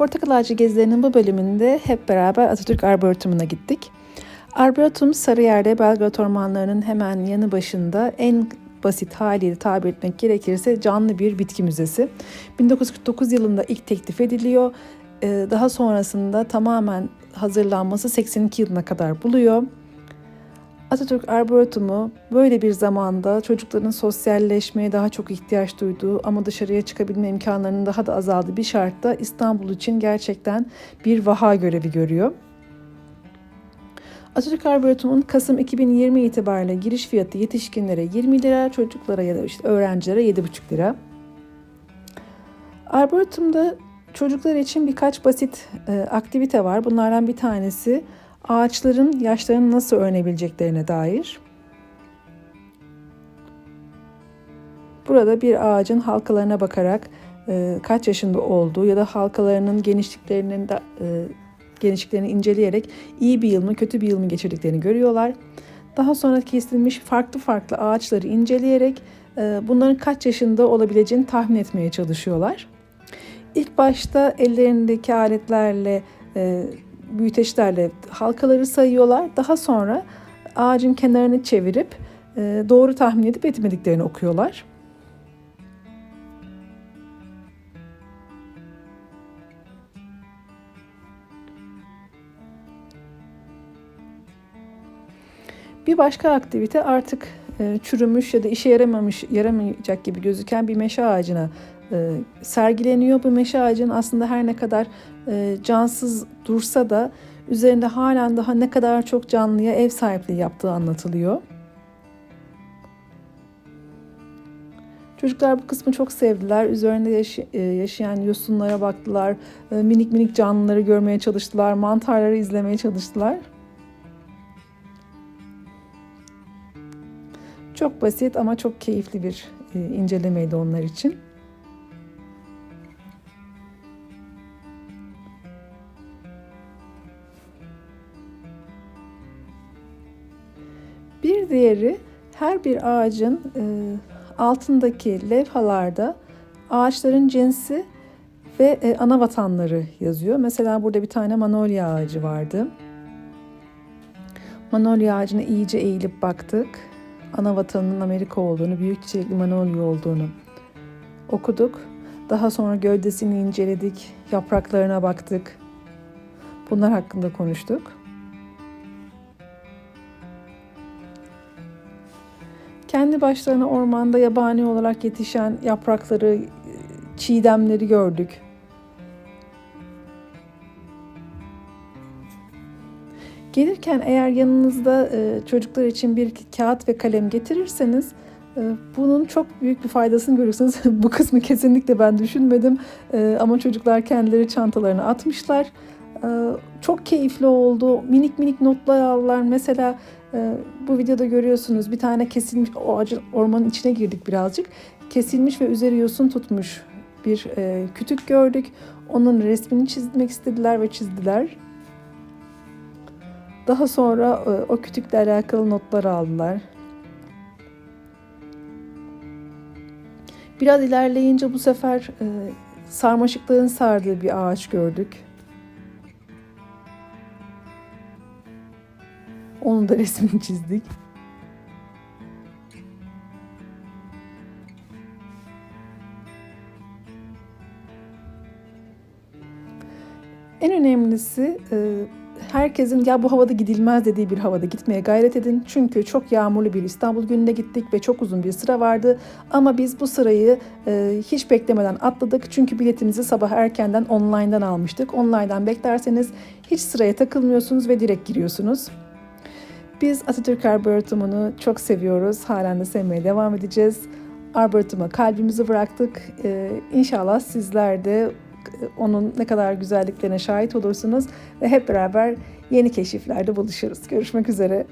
Portakal Ağacı gezilerinin bu bölümünde hep beraber Atatürk Arboretum'una gittik. Arboretum Sarıyer'de Belgrad Ormanları'nın hemen yanı başında en basit haliyle tabir etmek gerekirse canlı bir bitki müzesi. 1949 yılında ilk teklif ediliyor. Ee, Daha sonrasında tamamen hazırlanması 82 yılına kadar buluyor. Atatürk Arboretum'u böyle bir zamanda çocukların sosyalleşmeye daha çok ihtiyaç duyduğu ama dışarıya çıkabilme imkanlarının daha da azaldığı bir şartta İstanbul için gerçekten bir vaha görevi görüyor. Atatürk Arboretum'un Kasım 2020 itibariyle giriş fiyatı yetişkinlere 20 lira, çocuklara ya da işte öğrencilere 7,5 lira. Arboretum'da çocuklar için birkaç basit e, aktivite var. Bunlardan bir tanesi ağaçların yaşlarını nasıl öğrenebileceklerine dair. Burada bir ağacın halkalarına bakarak e, kaç yaşında olduğu ya da halkalarının genişliklerinin de, e, genişliklerini inceleyerek iyi bir yıl mı kötü bir yıl mı geçirdiklerini görüyorlar. Daha sonra kesilmiş farklı farklı ağaçları inceleyerek e, bunların kaç yaşında olabileceğini tahmin etmeye çalışıyorlar. İlk başta ellerindeki aletlerle, e, büyüteçlerle halkaları sayıyorlar. Daha sonra ağacın kenarını çevirip e, doğru tahmin edip etmediklerini okuyorlar. Bir başka aktivite artık e, çürümüş ya da işe yaramamış, yaramayacak gibi gözüken bir meşe ağacına e, sergileniyor. Bu meşe ağacının aslında her ne kadar e, cansız dursa da üzerinde halen daha ne kadar çok canlıya ev sahipliği yaptığı anlatılıyor. Çocuklar bu kısmı çok sevdiler. Üzerinde e, yaşayan yosunlara baktılar. E, Minik minik canlıları görmeye çalıştılar. Mantarları izlemeye çalıştılar. Çok basit ama çok keyifli bir e, incelemeydi onlar için. Bir diğeri her bir ağacın e, altındaki levhalarda ağaçların cinsi ve e, ana vatanları yazıyor. Mesela burada bir tane manolya ağacı vardı. Manolya ağacına iyice eğilip baktık. Ana vatanının Amerika olduğunu, büyük çiçekli manolya olduğunu okuduk. Daha sonra gövdesini inceledik, yapraklarına baktık. Bunlar hakkında konuştuk. Kendi başlarına ormanda yabani olarak yetişen yaprakları, çiğdemleri gördük. Gelirken eğer yanınızda e, çocuklar için bir kağıt ve kalem getirirseniz e, bunun çok büyük bir faydasını görürsünüz. Bu kısmı kesinlikle ben düşünmedim E, ama çocuklar kendileri çantalarına atmışlar. E, çok keyifli oldu. Minik minik notlar aldılar. Mesela e, bu videoda görüyorsunuz bir tane kesilmiş o ağacın ormanın içine girdik birazcık. Kesilmiş ve üzeri yosun tutmuş bir e, kütük gördük. Onun resmini çizmek istediler ve çizdiler. Daha sonra e, o kütükle alakalı notlar aldılar. Biraz ilerleyince bu sefer e, sarmaşıkların sardığı bir ağaç gördük. Onun da resmini çizdik. En önemlisi e, herkesin ya bu havada gidilmez dediği bir havada gitmeye gayret edin. Çünkü çok yağmurlu bir İstanbul gününe gittik ve çok uzun bir sıra vardı. Ama biz bu sırayı e, hiç beklemeden atladık. Çünkü biletimizi sabah erkenden online'dan almıştık. Online'dan beklerseniz hiç sıraya takılmıyorsunuz ve direkt giriyorsunuz. Biz Atatürk Arboretum'unu çok seviyoruz. Halen de sevmeye devam edeceğiz. Arboretum'a kalbimizi bıraktık. Ee, inşallah sizler de onun ne kadar güzelliklerine şahit olursunuz ve hep beraber yeni keşiflerde buluşuruz. Görüşmek üzere.